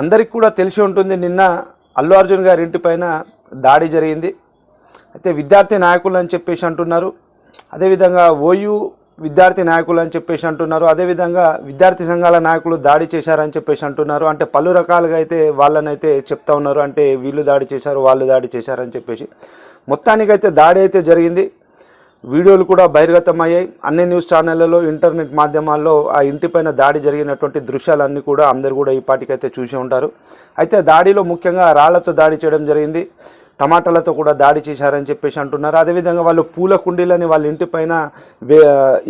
అందరికి కూడా తెలిసి ఉంటుంది. నిన్న అల్లు అర్జున్ గారి ఇంటిపైన దాడి జరిగింది. అయితే విద్యార్థి నాయకులు అని చెప్పేసి అంటున్నారు. అదేవిధంగా ఓయూ విద్యార్థి నాయకులు అని చెప్పేసి అంటున్నారు. అదేవిధంగా విద్యార్థి సంఘాల నాయకులు దాడి చేశారని చెప్పేసి అంటున్నారు. అంటే పలు రకాలుగా అయితే వాళ్ళనైతే చెప్తా ఉన్నారు. అంటే వీళ్ళు దాడి చేశారు వాళ్ళు దాడి చేశారని చెప్పేసి. మొత్తానికైతే దాడి అయితే జరిగింది. వీడియోలు కూడా బహిర్గతం అయ్యాయి అన్ని న్యూస్ ఛానళ్ళలో ఇంటర్నెట్ మాధ్యమాల్లో ఆ ఇంటిపైన దాడి జరిగినటువంటి దృశ్యాలన్నీ కూడా అందరు కూడా ఈ పాటికైతే చూసి ఉంటారు. అయితే దాడిలో ముఖ్యంగా రాళ్ళతో దాడి చేయడం జరిగింది. టమాటాలతో కూడా దాడి చేశారని చెప్పేసి అంటున్నారు. అదేవిధంగా వాళ్ళు పూల కుండీలని వాళ్ళ ఇంటిపైన వే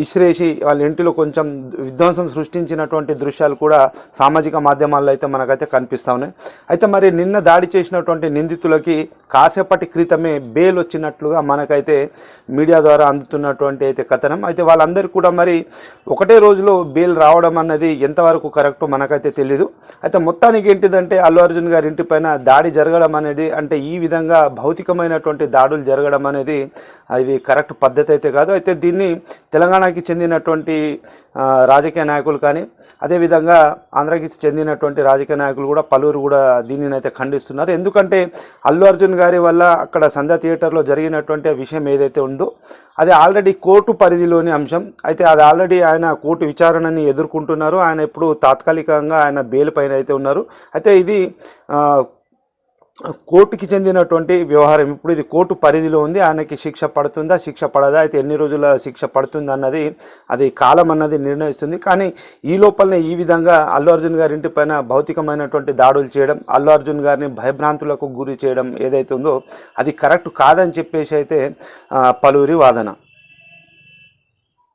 ఇసిరేసి వాళ్ళ ఇంటిలో కొంచెం విధ్వంసం సృష్టించినటువంటి దృశ్యాలు కూడా సామాజిక మాధ్యమాల్లో అయితే మనకైతే కనిపిస్తూ ఉన్నాయి. అయితే మరి నిన్న దాడి చేసినటువంటి నిందితులకి కాసేపటి క్రితమే బెయిల్ వచ్చినట్లుగా మనకైతే మీడియా ద్వారా అందుతున్నటువంటి అయితే కథనం. అయితే వాళ్ళందరూ కూడా మరి ఒకటే రోజులో బెయిల్ రావడం అన్నది ఎంతవరకు కరెక్టో మనకైతే తెలీదు. అయితే మొత్తానికి ఏంటిదంటే అల్లు అర్జున్ గారి ఇంటిపైన దాడి జరగడం అనేది అంటే ఈ విధంగా భౌతికమైనటువంటి దాడులు జరగడం అనేది అది కరెక్ట్ పద్ధతి అయితే కాదు. అయితే దీన్ని తెలంగాణకి చెందినటువంటి రాజకీయ నాయకులు కానీ అదేవిధంగా ఆంధ్రాకి చెందినటువంటి రాజకీయ నాయకులు కూడా పలువురు కూడా దీనిని అయితే ఖండిస్తున్నారు. ఎందుకంటే అల్లు అర్జున్ గారి వల్ల అక్కడ సంధ్య థియేటర్లో జరిగినటువంటి విషయం ఏదైతే ఉందో అది ఆల్రెడీ కోర్టు పరిధిలోని అంశం. అయితే అది ఆల్రెడీ ఆయన కోర్టు విచారణని ఎదుర్కొంటున్నారు. ఆయన ఇప్పుడు తాత్కాలికంగా ఆయన బెయిల్ పైన అయితే ఉన్నారు. అయితే ఇది కోర్టుకి చెందినటువంటి వ్యవహారం. ఇప్పుడు ఇది కోర్టు పరిధిలో ఉంది. ఆయనకి శిక్ష పడుతుందా శిక్ష పడదా? అయితే ఎన్ని రోజుల శిక్ష పడుతుంది అన్నది అది కాలం అన్నది నిర్ణయిస్తుంది. కానీ ఈ లోపలనే ఈ విధంగా అల్లు అర్జున్ గారి ఇంటి పైన భౌతికమైనటువంటి దాడులు చేయడం అల్లు అర్జున్ గారిని భయభ్రాంతులకు గురి చేయడం ఏదైతుందో ఉందో అది కరెక్ట్ కాదని చెప్పేసి అయితే పలువురి వాదన.